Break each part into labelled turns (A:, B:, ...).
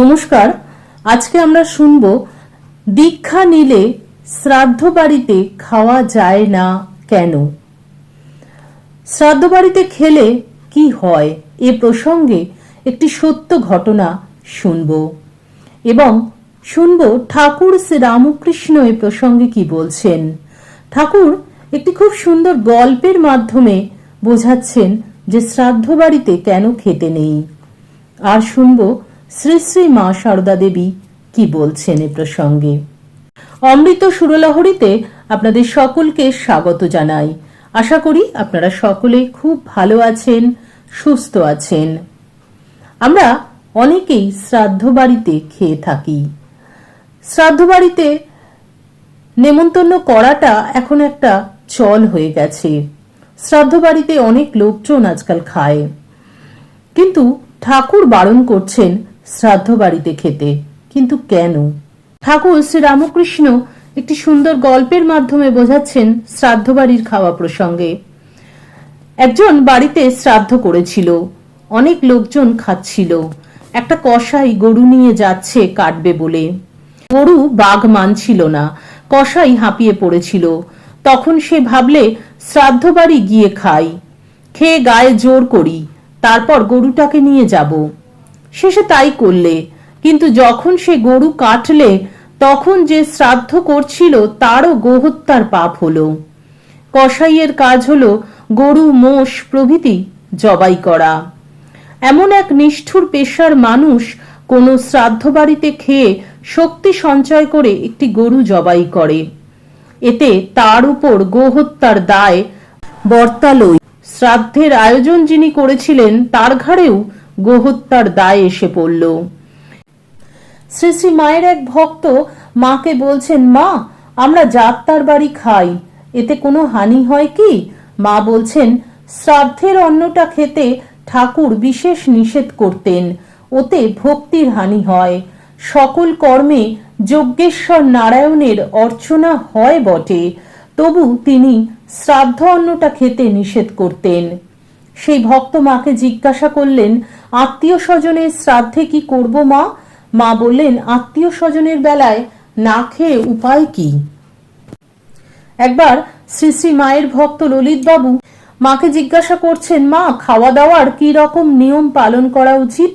A: নমস্কার। আজকে আমরা শুনব, দীক্ষা নিলে শ্রাদ্ধ বাড়িতে খাওয়া যায় না কেন? শ্রাদ্ধ বাড়িতে খেলে কি হয়? এ প্রসঙ্গে একটি সত্য ঘটনা শুনব এবং শুনব ঠাকুর শ্রী রামকৃষ্ণ এ প্রসঙ্গে কি বলছেন। ঠাকুর একটি খুব সুন্দর গল্পের মাধ্যমে বোঝাচ্ছেন যে শ্রাদ্ধ বাড়িতে কেন খেতে নেই। আর শুনব শ্রী শ্রী মা সারদা দেবী কি বলছেন এ প্রসঙ্গে? অমৃত সুরলহরীতে আপনাদের সকলকে স্বাগত জানাই। আশা করি আপনারা সকলে খুব ভালো আছেন, সুস্থ আছেন। আমরা অনেকেই শ্রাদ্ধ বাড়িতে খেয়ে থাকি। শ্রাদ্ধ বাড়িতে নেমন্তন্ন করাটা এখন একটা চল হয়ে গেছে। শ্রাদ্ধ বাড়িতে অনেক লোকজন আজকাল খায়। কিন্তু ঠাকুর বারণ করছেন শ্রাদ্ধ বাড়িতে খেতে। কিন্তু কেন? ঠাকুর শ্রী রামকৃষ্ণ একটি সুন্দর গল্পের মাধ্যমে বোঝাচ্ছেন শ্রাদ্ধ বাড়ির খাওয়া প্রসঙ্গে। একজন বাড়িতে শ্রাদ্ধ করেছিল। অনেক লোকজন খাচ্ছিল। একটা কসাই গরু নিয়ে যাচ্ছে কাটবে বলে। গরু বাঘ মানছিল না। কসাই হাঁপিয়ে পড়েছিল। তখন সে ভাবলে শ্রাদ্ধ বাড়ি গিয়ে খাই। খেয়ে গায়ে জোর করি। তারপর গরুটাকে নিয়ে যাব। শেষে তাই করলে। কিন্তু যখন সে গরু কাটলে, তখন যে শ্রাদ্ধ করছিল, তারও গোহত্যার পাপ হলো। কসাইয়ের কাজ হলো গরু, মোষ প্রভৃতি জবাই করা। এমন এক নিষ্ঠুর পেশার মানুষ কোনো শ্রাদ্ধ বাড়িতে খেয়ে শক্তি সঞ্চয় করে একটি গরু জবাই করে। এতে তার উপর গোহত্যার দায় বর্তালই। শ্রাদ্ধের আয়োজন যিনি করেছিলেন, তার ঘাড়েও গোহত্যার দায় এসে পড়ল। শ্রী শ্রী মায়ের এক ভক্ত মাকে বলছেন, মা, আমরা যাত্রার বাড়ি খাই, এতে কোনো হানি হয় কি? মা বলছেন, শ্রাদ্ধের অন্নটা খেতে ঠাকুর বিশেষ নিষেধ করতেন, ওতে ভক্তির হানি হয়। সকল কর্মে যজ্ঞেশ্বর নারায়ণের অর্চনা হয় বটে, তবু তিনি শ্রাদ্ধ অন্নটা খেতে নিষেধ করতেন। সেই ভক্ত মাকে জিজ্ঞাসা করলেন আত্মীয় স্বজনের শ্রাদ্ধে কি করব মা? মা বললেন, আত্মীয় স্বজনের বেলায় না খেয়ে উপায় কি? একবার শ্রী শ্রী মায়ের ভক্ত ললিত বাবু মাকে জিজ্ঞাসা করছেন, মা খাওয়া দাওয়ার কি রকম নিয়ম পালন করা উচিত?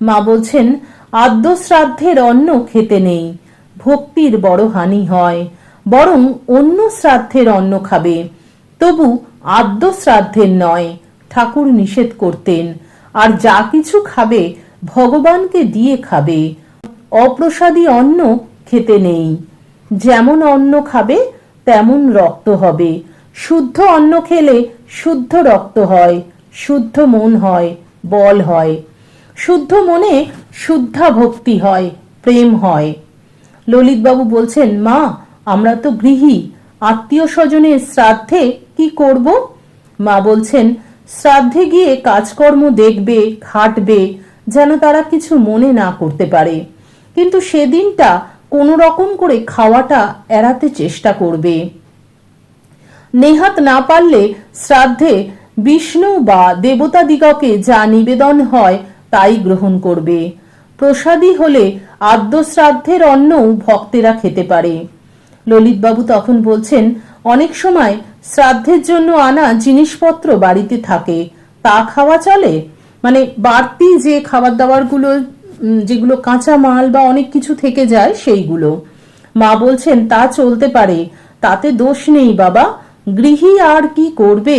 A: মা বলছেন, আদ্য শ্রাদ্ধের অন্ন খেতে নেই, ভক্তির বড় হানি হয়, বরং অন্য শ্রাদ্ধের অন্ন খাবে। তবু আদ্য শ্রাদ্ধের নয়, ঠাকুর নিষেধ করতেন। আর যা কিছু খাবে ভগবানকে দিয়ে খাবে। অপ্রসাদী অন্ন খেতে নেই। যেমন অন্ন খাবে, তেমন রক্ত হবে। শুদ্ধ অন্ন খেলে শুদ্ধ রক্ত হয়, শুদ্ধ মন হয়, বল হয়। শুদ্ধ মনে শুদ্ধা ভক্তি হয়, প্রেম হয়। ললিতবাবু বলছেন, মা, আমরা তো গৃহী। আত্মীয় স্বজনের শ্রাদ্ধে কি করব? মা বলছেন শ্রাদ্ধে গিয়ে কাজকর্ম দেখবে, খাটবে, যেন তারা কিছু মনে না করতে পারে। কিন্তু সেদিনটা কোনো রকম করে খাওয়াটা এড়াতে চেষ্টা করবে। নেহাত না পারলে শ্রাদ্ধে বিষ্ণু বা দেবতাদিগকে যা নিবেদন হয় তাই গ্রহণ করবে। প্রসাদী হলে আদ্য শ্রাদ্ধের অন্নও ভক্তেরা খেতে পারে। ললিতবাবু তখন বলছেন অনেক সময় শ্রাদ্ধের জন্য আনা জিনিসপত্র বাড়িতে থাকে। তা খাওয়া চলে? মানে বাড়তি যে খাবার দাবারগুলো যেগুলো কাঁচা মাল বা অনেক কিছু থেকে যায় সেইগুলো। মা বলছেন, তা চলতে পারে। তাতে দোষ নেই বাবা। গৃহী আর কি করবে?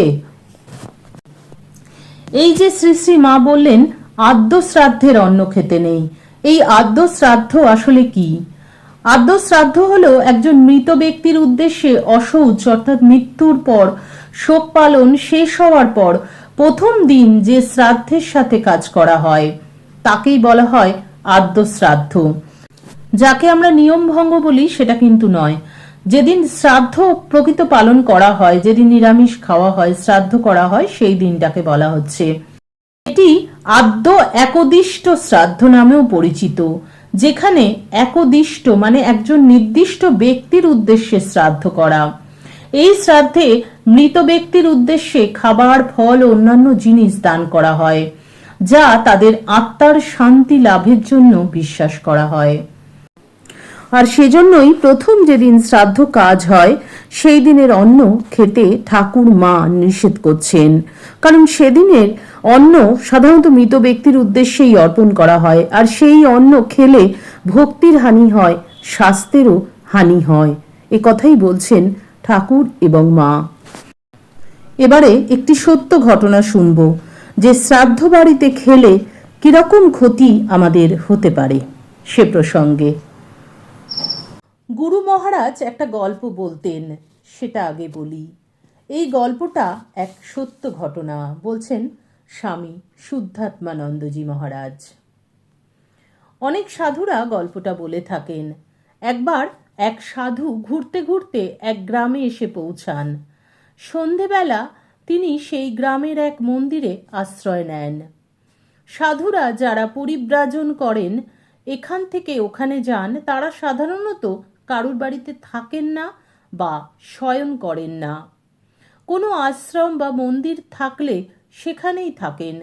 A: এই যে শ্রী শ্রী মা বললেন আদ্য শ্রাদ্ধের অন্ন খেতে নেই। এই আদ্য শ্রাদ্ধ আসলে কি? আদ্য শ্রাদ্ধ হলো একজন মৃত ব্যক্তির উদ্দেশ্যে অসৌচ, অর্থাৎ মৃত্যুর পর শোক পালন শেষ হওয়ার পর প্রথম দিন যে শ্রাদ্ধের সাথে কাজ করা হয়, তাকেই বলা হয় আদ্য শ্রাদ্ধ যাকে আমরা নিয়ম ভঙ্গ বলি সেটা কিন্তু নয়। যেদিন শ্রাদ্ধ প্রকৃত পালন করা হয়, যেদিন নিরামিষ খাওয়া হয়, শ্রাদ্ধ করা হয়, সেই দিনটাকে বলা হচ্ছে। এটি আদ্য একদিষ্ট শ্রাদ্ধ নামেও পরিচিত। যেখানে একদিষ্ট মানে একজন নির্দিষ্ট ব্যক্তির উদ্দেশ্যে শ্রাদ্ধ করা। এই শ্রাদ্ধে মৃত ব্যক্তির উদ্দেশ্যে খাবার, ফল ও অন্যান্য জিনিস দান করা হয়, যা তাদের আত্মার শান্তি লাভের জন্য বিশ্বাস করা হয়। আর সেজন্যই প্রথম যেদিন শ্রাদ্ধ কাজ হয় সেই দিনের অন্ন খেতে ঠাকুর মা নিষেধ করছেন। কারণ সেদিনের অন্ন সাধারণত মৃত ব্যক্তির উদ্দেশ্যেই অর্পণ করা হয় আর সেই অন্ন খেলে ভক্তির হানি হয়, স্বাস্থ্যেরও হানি হয়। এ কথাই বলছেন ঠাকুর এবং মা। এবারে একটি সত্য ঘটনা শুনব, যে শ্রাদ্ধ বাড়িতে খেলে কীরকম ক্ষতি আমাদের হতে পারে সে প্রসঙ্গে। গুরু মহারাজ একটা গল্প বলতেন, সেটা আগে বলি। এই গল্পটা এক সত্য ঘটনা। বলছেন স্বামী শুদ্ধাত্মানন্দজি মহারাজ। অনেক সাধুরা গল্পটা বলে থাকেন। একবার এক সাধু ঘুরতে ঘুরতে এক গ্রামে এসে পৌঁছান। সন্ধেবেলা তিনি সেই গ্রামের এক মন্দিরে আশ্রয় নেন। সাধুরা যারা পরিব্রাজন করেন, এখান থেকে ওখানে যান, তারা সাধারণত কারুর বাড়িতে থাকেন না বা শয়ন করেন না। কোনো আশ্রম বা মন্দির থাকলে সেখানেই থাকেন।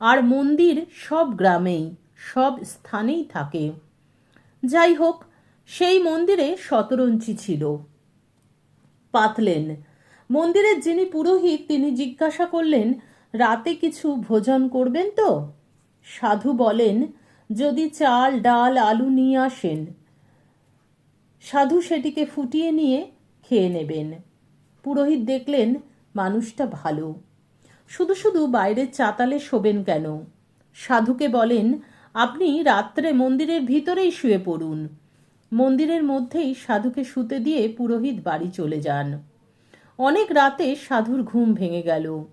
A: আর মন্দির সব গ্রামেই, সব স্থানেই থাকে। যাই হোক, সেই মন্দিরে শতরঞ্চি ছিল। পাতলেন। মন্দিরের যিনি পুরোহিত, তিনি জিজ্ঞাসা করলেন, রাতে কিছু ভোজন করবেন তো? সাধু বলেন, যদি চাল, ডাল, আলু নিয়ে আসেন। সাধু সেটিকে ফুটিয়ে নিয়ে খেয়ে নেবেন। পুরোহিত দেখলেন, মানুষটা ভালো। শুধু শুধু বাইরের চাতালে শোবেন কেন? সাধুকে বলেন, আপনি রাত্রে মন্দিরের ভিতরেই শুয়ে পড়ুন। মন্দিরের মধ্যেই সাধুকে শুতে দিয়ে পুরোহিত বাড়ি চলে যান। অনেক রাতে সাধুর ঘুম ভেঙে গেল।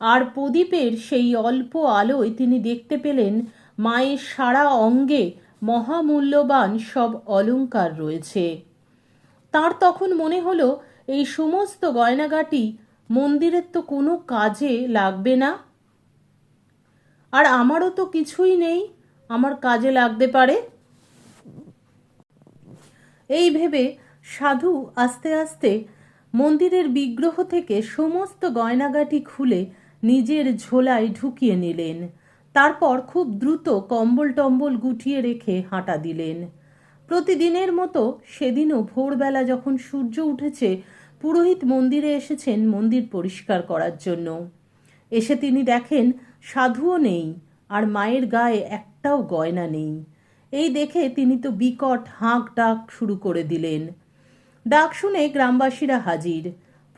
A: আর প্রদীপের সেই অল্প আলোয় তিনি দেখতে পেলেন, মায়ের সারা অঙ্গে মহামূল্যবান সব অলংকার রয়েছে। তার তখন মনে হলো, এই সমস্ত গয়নাগাটি মন্দিরের তো কোনো কাজে লাগবে না। আর আমারও তো কিছুই নেই, আমার কাজে লাগতে পারে। এই ভেবে সাধু আস্তে আস্তে মন্দিরের বিগ্রহ থেকে সমস্ত গয়নাগাটি খুলে নিজের ঝোলায় ঢুকিয়ে নিলেন। তারপর খুব দ্রুত কম্বল টম্বল গুটিয়ে রেখে হাঁটা দিলেন। প্রতিদিনের মতো সেদিনও ভোরবেলা যখন সূর্য উঠেছে, পুরোহিত মন্দিরে এসেছেন মন্দির পরিষ্কার করার জন্য। এসে তিনি দেখেন সাধুও নেই আর মায়ের গায়ে একটাও গয়না নেই। এই দেখে তিনি তো বিকট হাঁক ডাক শুরু করে দিলেন। ডাক শুনে গ্রামবাসীরা হাজির।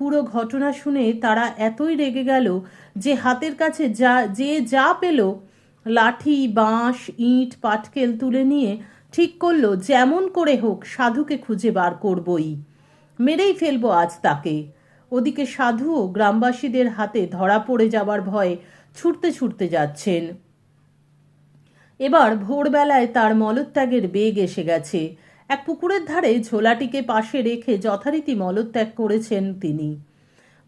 A: পুরো ঘটনা শুনে তারা এতই রেগে গেল যে হাতের কাছে যা, যে যা পেল, লাঠি, বাঁশ, ইট, পাটকেল তুলে নিয়ে ঠিক করল, যেমন করে হোক, সাধুকে খুঁজে বার করবই। মেরেই ফেলব আজ তাকে। ওদিকে সাধুও গ্রামবাসীদের হাতে ধরা পড়ে যাবার ভয়ে ছুটতে ছুটতে যাচ্ছেন। এবার ভোরবেলায় তার মলত্যাগের বেগ এসে গেছে। এক পুকুরের ধারে ঝোলাটিকে পাশে রেখে যথারীতি মলত্যাগ করেছেন তিনি।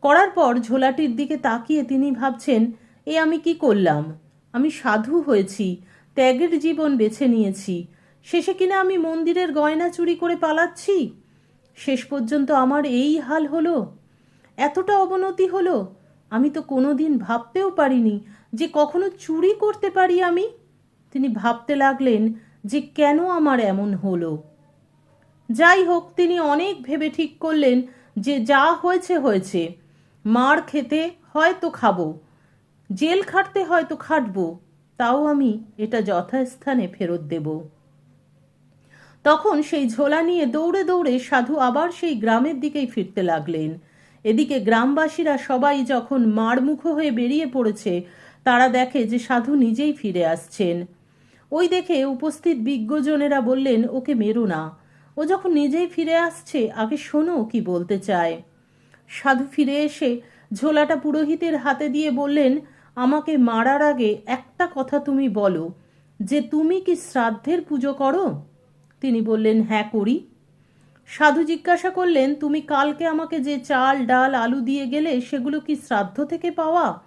A: করার পর ঝোলাটির দিকে তাকিয়ে তিনি ভাবছেন, এ আমি কি করলাম? আমি সাধু হয়েছি, ত্যাগের জীবন বেছে নিয়েছি। শেষে কিনা আমি মন্দিরের গয়না চুরি করে পালাচ্ছি? শেষ পর্যন্ত আমার এই হাল হলো? এতটা অবনতি হলো? আমি তো কোনোদিন ভাবতেও পারিনি যে কখনো চুরি করতে পারি আমি? তিনি ভাবতে লাগলেন যে কেন আমার এমন হলো। যাই হোক, তিনি অনেক ভেবে ঠিক করলেন যে যা হয়েছে হয়েছে। মার খেতে হয়তো খাব, জেল খাটতে হয়তো খাটবো, তাও আমি এটা যথাস্থানে ফেরত দেব। তখন সেই ঝোলা নিয়ে দৌড়ে দৌড়ে সাধু আবার সেই গ্রামের দিকেই ফিরতে লাগলেন। এদিকে গ্রামবাসীরা সবাই যখন মারমুখ হয়ে বেরিয়ে পড়েছে, তারা দেখে যে সাধু নিজেই ফিরে আসছেন। ওই দেখে উপস্থিত বিজ্ঞজনেরা বললেন, ওকে মেরো না ও যখন নিজেই ফিরে আসছে, আগে শোনো কি বলতে চায়। সাধু ফিরে এসে ঝোলাটা পুরোহিতের হাতে দিয়ে বললেন, আমাকে মারার আগে একটা কথা তুমি বলো, যে তুমি কি শ্রাদ্ধের পুজো করো? তিনি বললেন হ্যাঁ করি। সাধু জিজ্ঞাসা করলেন, তুমি কালকে আমাকে যে চাল, ডাল, আলু দিয়ে গেলে সেগুলো কি শ্রাদ্ধ থেকে পাওয়া?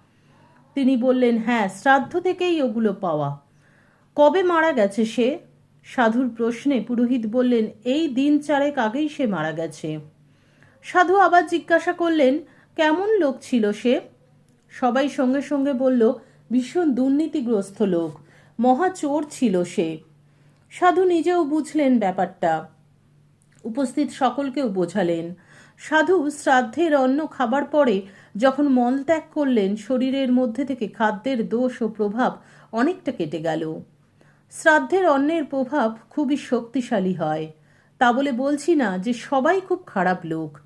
A: তিনি বললেন হ্যাঁ শ্রাদ্ধ থেকেই ওগুলো পাওয়া। কবে মারা গেছে সে? সাধুর প্রশ্নে পুরোহিত বললেন, এই দিন চারেক আগেই সে মারা গেছে। সাধু আবার জিজ্ঞাসা করলেন, কেমন লোক ছিল সে? সবাই সঙ্গে সঙ্গে বলল, ভীষণ দুর্নীতিগ্রস্ত লোক, মহা চোর ছিল সে। সাধু নিজেও বুঝলেন ব্যাপারটা। উপস্থিত সকলকেও বোঝালেন। সাধু শ্রাদ্ধের অন্ন খাবার পরে যখন মলত্যাগ করলেন, শরীরের মধ্যে থেকে খাদ্যের দোষ ও প্রভাব অনেকটা কেটে গেল। শ্রাদ্ধের অন্নের প্রভাব খুবই শক্তিশালী হয়। তা বলে বলছি না যে সবাই খুব খারাপ লোক।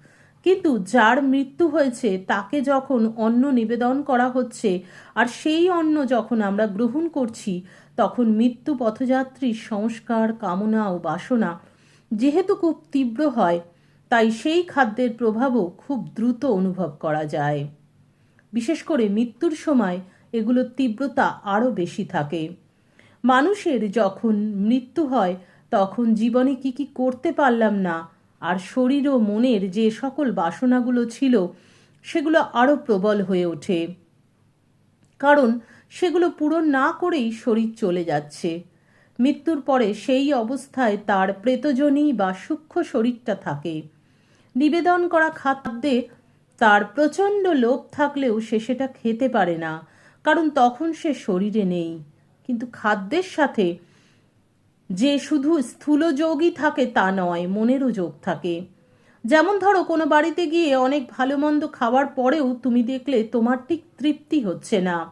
A: কিন্তু যার মৃত্যু হয়েছে, তাকে যখন অন্ন নিবেদন করা হচ্ছে, আর সেই অন্ন যখন আমরা গ্রহণ করছি, তখন মৃত্যু পথযাত্রীর সংস্কার, কামনা ও বাসনা যেহেতু খুব তীব্র হয়, তাই সেই খাদ্যের প্রভাবও খুব দ্রুত অনুভব করা যায়। বিশেষ করে মৃত্যুর সময় এগুলোর তীব্রতা আরও বেশি থাকে। মানুষের যখন মৃত্যু হয়, তখন জীবনে কি কি করতে পারলাম না, আর শরীর ও মনের যে সকল বাসনাগুলো ছিল, সেগুলো আরও প্রবল হয়ে ওঠে। কারণ সেগুলো পূরণ না করেই শরীর চলে যাচ্ছে। মৃত্যুর পরে সেই অবস্থায় তার প্রেতজনী বা সূক্ষ্ম শরীরটা থাকে। নিবেদন করা খাদ্যে তার প্রচণ্ড লোভ থাকলেও সে সেটা খেতে পারে না, কারণ তখন সে শরীরে নেই। কিন্তু খাদ্যের সাথে যে শুধু স্থূল যোগই থাকে তা নয়, মনেরও যোগ থাকে। যেমন ধরো, কোনো বাড়িতে গিয়ে অনেক ভালো মন্দ খাওয়ার পরেও তুমি দেখলে তোমার ঠিক তৃপ্তি হচ্ছে না।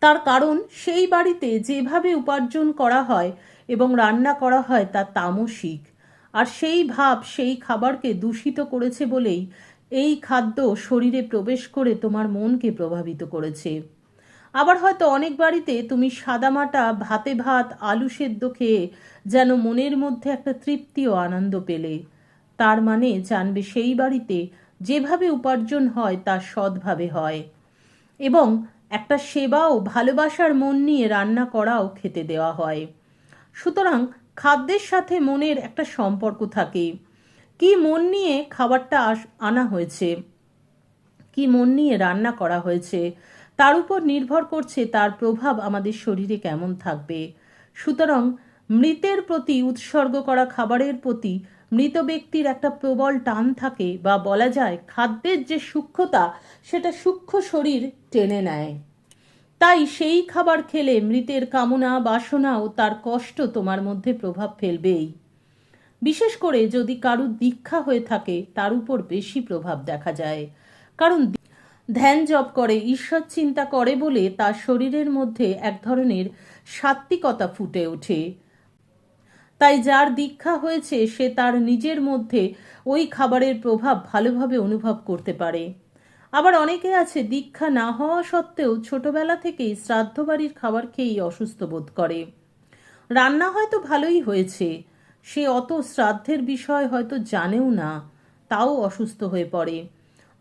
A: তার কারণ, সেই বাড়িতে যেভাবে উপার্জন করা হয় এবং রান্না করা হয় তা তামসিক। আর সেই ভাব, সেই খাবারকে দূষিত করেছে বলেই এই খাদ্য শরীরে প্রবেশ করে তোমার মনকে প্রভাবিত করেছে। আবার হয়তো অনেক বাড়িতে তুমি সাদামাটা, ভাতে ভাত, আলু সেদ্ধ খেয়ে যেন মনের মধ্যে একটা তৃপ্তি ও আনন্দ পেলে। তার মানে জানবে সেই বাড়িতে যেভাবে উপার্জন হয় তা সৎভাবে হয়। এবং একটা সেবা ও ভালোবাসার মন নিয়ে রান্না করাও খেতে দেওয়া হয়। সুতরাং খাদ্যের সাথে মনের একটা সম্পর্ক থাকে। কি মন নিয়ে খাবারটা আনা হয়েছে? কি মন নিয়ে রান্না করা হয়েছে? তার উপর নির্ভর করছে তার প্রভাব আমাদের শরীরে কেমন থাকবে? সুতরাং মৃতের প্রতি উৎসর্গ করা খাবারের প্রতি মৃত ব্যক্তির একটা প্রবল টান থাকে বা বলা যায় খাদ্যের যে সূক্ষ্মতা, সেটা সূক্ষ্ম শরীর টেনে নেয়। তাই সেই খাবার খেলে মৃতের কামনা, বাসনা ও তার কষ্ট তোমার মধ্যে প্রভাব ফেলবেই। বিশেষ করে যদি কারুর দীক্ষা হয়ে থাকে, তার উপর বেশি প্রভাব দেখা যায়। কারণ ধ্যান জপ করে, ঈশ্বর চিন্তা করে বলে তার শরীরের মধ্যে এক ধরনের সাত্বিকতা ফুটে ওঠে। তাই যার দীক্ষা হয়েছে, সে তার নিজের মধ্যে ওই খাবারের প্রভাব ভালোভাবে অনুভব করতে পারে। আবার অনেকে আছে, দীক্ষা না হওয়া সত্ত্বেও ছোটবেলা থেকেই শ্রাদ্ধ বাড়ির খাবার খেয়েই অসুস্থ বোধ করে। রান্না হয়তো ভালোই হয়েছে, সে অত শ্রাদ্ধের বিষয় হয়তো জানেও না, তাও অসুস্থ হয়ে পড়ে।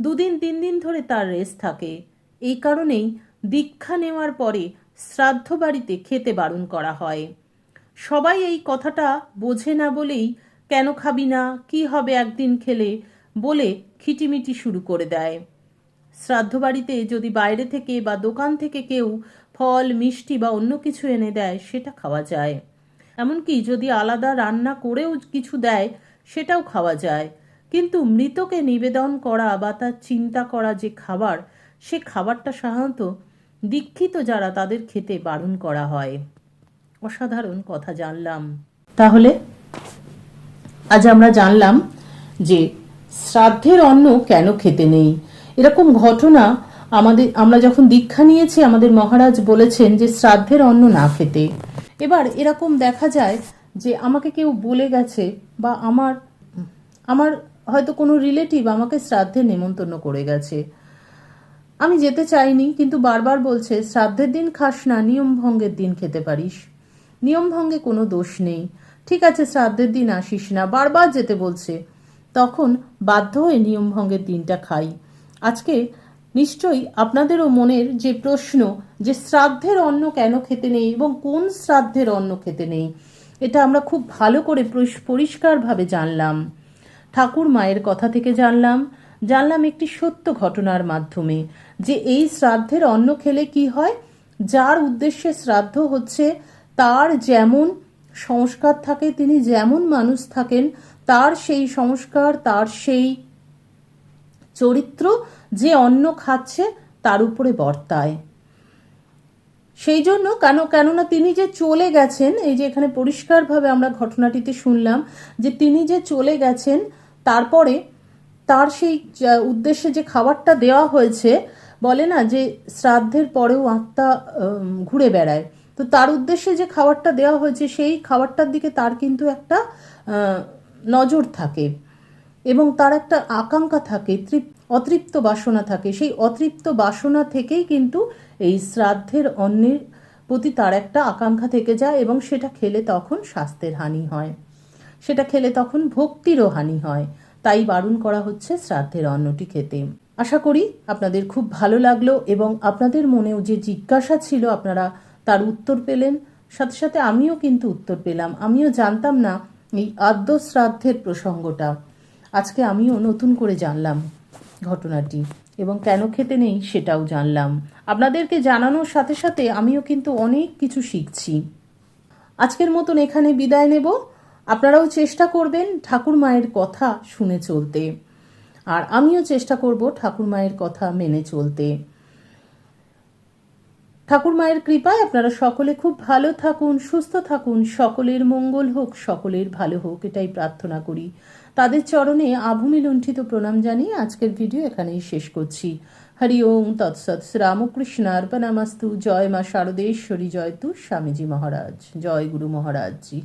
A: দুদিন, তিন দিন ধরে তার রেস্ট থাকে। এই কারণেই দীক্ষা নেওয়ার পরে শ্রাদ্ধ বাড়িতে খেতে বারণ করা হয়। সবাই এই কথাটা বোঝে না বলেই, কেন খাবি না? কি হবে একদিন খেলে? বলে খিটিমিটি শুরু করে দেয়। শ্রাদ্ধ বাড়িতে যদি বাইরে থেকে বা দোকান থেকে কেউ ফল, মিষ্টি বা অন্য কিছু এনে দেয়, সেটা খাওয়া যায়। এমনকি যদি আলাদা রান্না করেও কিছু দেয়, সেটাও খাওয়া যায়। কিন্তু মৃতকে নিবেদন করা বা তার চিন্তা করা যে খাবার, সে খাবারটা সাধারণত দীক্ষিত যারা তাদের খেতে বারণ করা হয়। অসাধারণ কথা জানলাম। তাহলে আজ আমরা জানলাম যে শ্রাদ্ধের অন্ন কেন খেতে নেই? এরকম ঘটনা আমাদের, আমরা যখন দীক্ষা নিয়েছি, আমাদের মহারাজ বলেছেন যে শ্রাদ্ধের অন্ন না খেতে। এবার এরকম দেখা যায় যে আমাকে কেউ বলে গেছে বা আমার আমার হয়তো কোনো রিলেটিভ আমাকে শ্রাদ্ধে নেমন্তন্ন করে গেছে। আমি যেতে চাইনি, কিন্তু বারবার বলছে, শ্রাদ্ধের দিন খাস না নিয়ম ভঙ্গের দিন খেতে পারিস। নিয়ম ভঙ্গে কোনো দোষ নেই। ঠিক আছে, শ্রাদ্ধের দিন আসিস না। বারবার যেতে বলছে। তখন বাধ্য হয়ে নিয়ম ভঙ্গের দিনটা খাই। আজকে নিশ্চয়ই আপনাদেরও মনের যে প্রশ্ন যে শ্রাদ্ধের অন্ন কেন খেতে নেই এবং কোন শ্রাদ্ধের অন্ন খেতে নেই, এটা আমরা খুব ভালো করে পরিষ্কারভাবে জানলাম। ঠাকুর মায়ের কথা থেকে জানলাম জানলাম একটি সত্য ঘটনার মাধ্যমে, যে এই শ্রাদ্ধের অন্ন খেলে কি হয়? যার উদ্দেশ্যে শ্রাদ্ধ হচ্ছে, তার যেমন সংস্কার থাকে, তিনি যেমন মানুষ থাকেন, তার সেই সংস্কার, তার সেই চরিত্র যে অন্ন খাচ্ছে, তার উপরে বর্তায়। সেই জন্য কেন, কেননা তিনি যে চলে গেছেন, এই যে এখানে পরিষ্কারভাবে আমরা ঘটনাটিতে শুনলাম, যে তিনি যে চলে গেছেন তারপরে তার সেই উদ্দেশ্যে যে খাবারটা দেওয়া হয়েছে, বলে না যে শ্রাদ্ধের পরেও আত্মা ঘুরে বেড়ায়। তো তার উদ্দেশ্যে যে খাবারটা দেওয়া হয়েছে, সেই খাবারটার দিকে তার কিন্তু একটা নজর থাকে এবং তার একটা আকাঙ্ক্ষা থাকে, তৃপ- অতৃপ্ত বাসনা থাকে। সেই অতৃপ্ত বাসনা থেকেই কিন্তু এই শ্রাদ্ধের অন্যের প্রতি তার একটা আকাঙ্ক্ষা থেকে যায় এবং সেটা খেলে তখন স্বাস্থ্যের হানি হয়। সেটা খেলে তখন ভক্তিরও হানি হয়। তাই বারণ করা হচ্ছে শ্রাদ্ধের অন্নটি খেতে। আশা করি আপনাদের খুব ভালো লাগল এবং আপনাদের মনেও যে জিজ্ঞাসা ছিল আপনারা তার উত্তর পেলেন। সাথে সাথে আমিও কিন্তু উত্তর পেলাম। আমিও জানতাম না এই আদ্য শ্রাদ্ধের প্রসঙ্গটা। আজকে আমিও নতুন করে জানলাম ঘটনাটি এবং কেন খেতে নেই সেটাও জানলাম। আপনাদেরকে জানানোর সাথে সাথে আমিও কিন্তু অনেক কিছু শিখছি। আজকের মতন এখানে বিদায় নেব। আপনারাও চেষ্টা করবেন ঠাকুর মায়ের কথা শুনে চলতে। আর আমিও চেষ্টা করব ঠাকুর মায়ের কথা মেনে চলতে। ঠাকুর মায়ের কৃপায় আপনারা সকলে খুব ভালো থাকুন, সুস্থ থাকুন। সকলের মঙ্গল হোক, সকলের ভালো হোক, এটাই প্রার্থনা করি। তাদের চরণে আভূমি লুণ্ঠিত প্রণাম জানিয়ে আজকের ভিডিও এখানেই শেষ করছি। হরি ওম তৎসৎ শ্রীরামকৃষ্ণ অর্পণামাস্তু। জয় মা শারদেশ্বরী জয় তু স্বামীজি মহারাজ। জয় গুরু মহারাজজি।